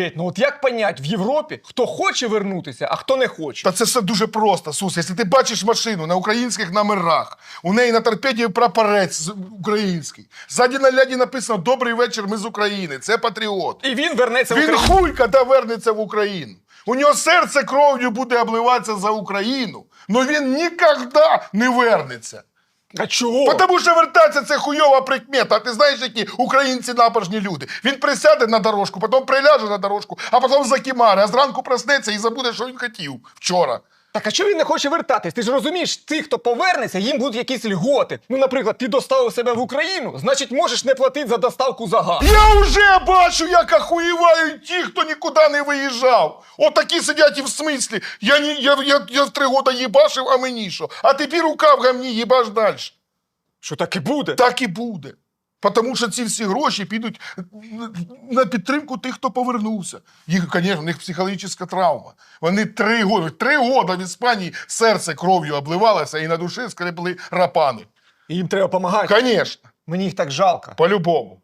Петь, ну от як понять в Європі, хто хоче вернутися, а хто не хоче? Та це все дуже просто, Сус. Якщо ти бачиш машину на українських номерах, у неї на торпеді прапорець український. Ззаді на ляді написано Добрий вечір, ми з України. Це патріот. І він вернеться в Україну. Він Україну. хуй, коли вернеться в Україну. У нього серце кров'ю буде обливатися за Україну, але він ніколи не вернеться. А чого? Тому що вертатися це хуйова прикмета. А ти знаєш, які українці напажні люди. Він присяде на дорожку, потім приляже на дорожку, а потім закімаре, а зранку проснеться і забуде, що він хотів вчора. Так а чого він не хоче вертатись? Ти ж розумієш, ті, хто повернеться, їм будуть якісь льготи. Ну, наприклад, ти доставив себе в Україну, значить можеш не платити за доставку за газ. Я вже бачу, як ахуєвають ті, хто нікуди не виїжджав. Отакі сидять і в смислі. Я, ні, я, я, я три роки їбашив, а мені що? А тепер рука в гамні, їбаш далі. Що так і буде? Так і буде. Тому що ці всі гроші підуть на підтримку тих, хто повернувся. Їх, звісно, в них психологічна травма. Вони три роки, три роки в Іспанії серце кров'ю обливалося і на душі скрипли рапани. І їм треба допомагати. Звісно, Мені їх так жалко. по-любому.